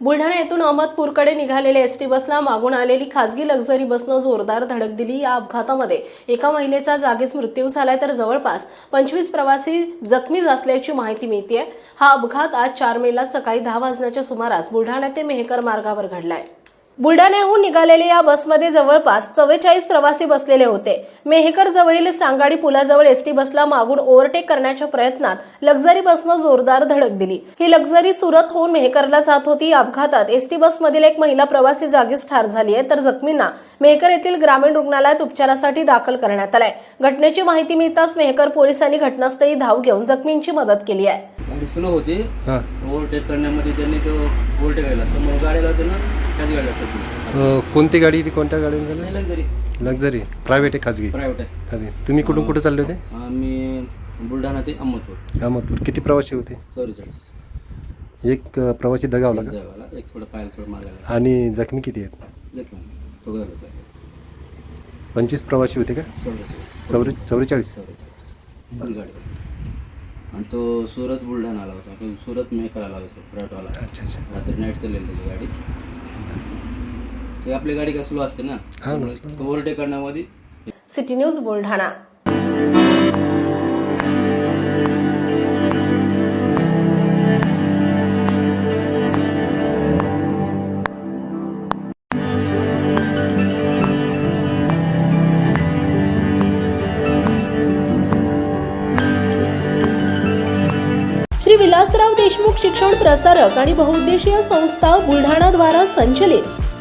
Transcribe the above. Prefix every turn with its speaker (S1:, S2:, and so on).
S1: बुलढाणा येथून अहमदपूरकडे निघालेल्या S T बसला मागून आलेली खासगी लक्झरी बसनं जोरदार धडक दिली. या अपघातामध्ये एका महिलेचा जागीच मृत्यू झालाय तर जवळपास पंचवीस प्रवासी जखमी असल्याची माहिती मिळते हा अपघात आज चार मेला सकाळी दहा वाजण्याच्या सुमारास बुलढाणा ते मेहकर मार्गावर घडलाय. बुलढाण्याहून निघालेल्या या बसमध्ये जवळपास चव्वेचाळीस प्रवासी बसलेले होते. मेहकर जवळील सांगाडी पुलाजवळ एसटी बसला मागून ओव्हरटेक करण्याच्या प्रयत्नात लक्झरी बसनं जोरदार धडक दिली. ही लक्झरी सुरत होऊन मेहकरला जात होती. या अपघातात एसटी बसमधील एक महिला प्रवासी जागीच ठार झाली आहे. तर जखमींना मेहकर येथील ग्रामीण रुग्णालयात उपचारासाठी दाखल करण्यात आलाय. घटनेची माहिती मिळताच मेहकर पोलिसांनी घटनास्थळी धाव घेऊन जखमींची मदत केली आहे.
S2: होती. ओव्हरटेक करण्यामध्ये त्यांनी तो ओव्हरटेक समोर गाडीला होते ना? त्याच गाडी टाकली
S3: अ, कोणती गाडी ती कोणत्या गाडीने झाली
S2: लक्झरी.
S3: लक्झरी. प्रायव्हेट आहे खाजगी.
S2: प्रायव्हेट आहे.
S3: खाजगी. तुम्ही कुठून कुठे चालले होते?
S2: आम्ही बुलढाणा ते अहमदपूर.
S3: अहमदपूर. किती प्रवासी होते?
S2: चौवेचाळीस
S3: एक अ, प्रवासी दगावला का?
S2: जगाला एक थोडं पायाला थोडं मागायला
S3: आणि जखमी किती आहेत?
S2: देखील तो गरज
S3: पंचवीस प्रवासी होते का?
S2: चौवेचाळीस.
S3: चौरे चौवेचाळीस.
S2: चौवेचाळीस. फुल गाडी. आणि तो सुरत बुलढाणा आला होता. तो सुरत मेहकर आला होता प्रायव्हेटवाला
S3: अच्छा अच्छा.
S2: रात्री नाईट चाललेली त्याची गाडी. ते आपली गाडी काय स्लो असते ना?
S3: हा ना,
S2: तो ओव्हरटेक करण्यामध्ये
S1: सिटी न्यूज बुलढाणा. श्री विलासराव देशमुख शिक्षण प्रसारक आणि बहुउद्देशीय संस्था बुलढाणा द्वारा संचलित